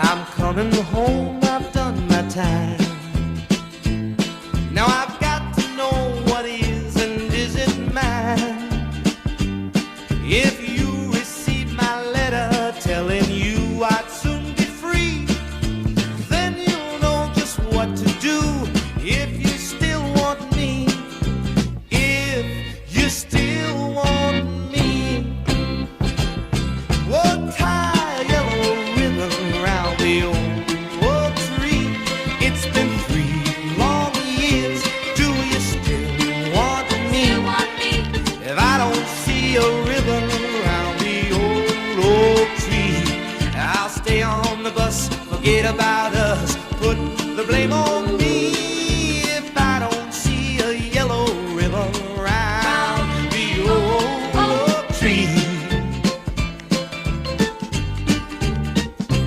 I'm coming home, I've done my time. Now I've got to know what is and isn't mine. If you receive my letter telling you I'd soon be free, then you'll know just what to do if you a ribbon around the old oak tree, I'll stay on the bus, forget about us, put the blame on